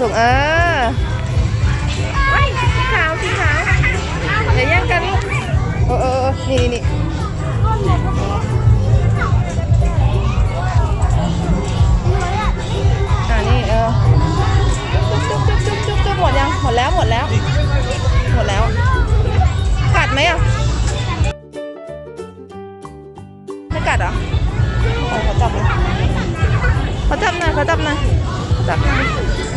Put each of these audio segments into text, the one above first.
สูงเออเฮ้ยสีขาวสีขาวเดี๋ยวแย่งกันลูกเออเออเออนี่นี่นี่อ่านี่เออจุ๊บจุ๊บจุ๊บจุ๊บจุ๊บหมดยังหมดแล้วหมดแล้ว หมดแล้วกัดไหมอะไม่กัดเหรอโอ้เขาจับเลยเขาจับหน่อยเขาจับหน่อยเขาจับหน่อย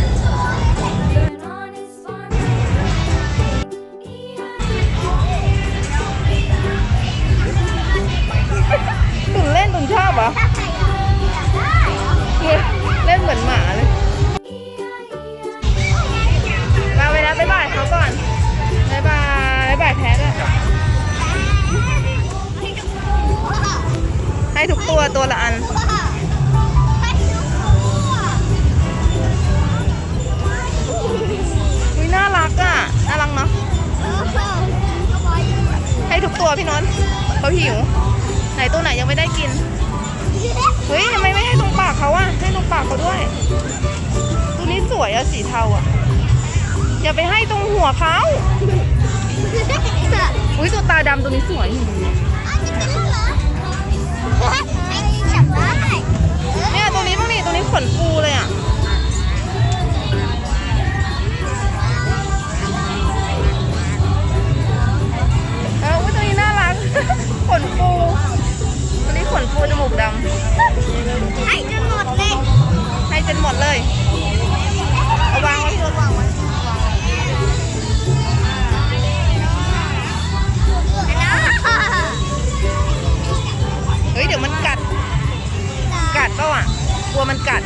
ให้ทุกตัวตัวละอัน อุ้ยน่ารักอะ น่ารักเนาะ ให้ทุกตัวพี่นนท์เขาหิว ไหนตัวไหนยังไม่ได้กิน เฮ้ยทำไมไม่ให้ตรงปากเขาอะ ให้ตรงปากเขาด้วย ตัวนี้สวยอะสีเทาอะอย่าไปให้ตรงหัวเขาอุ้ยตัวตาดำตัวนี้สวยเนี่ย นจมูกดำให้จนหมดเลย ให้จนหมดเลย เอาวางไว้ที่วางไว้เฮ้ย เดี๋ยวมันกัด กัดเปล่าอะ กลัวมันกัด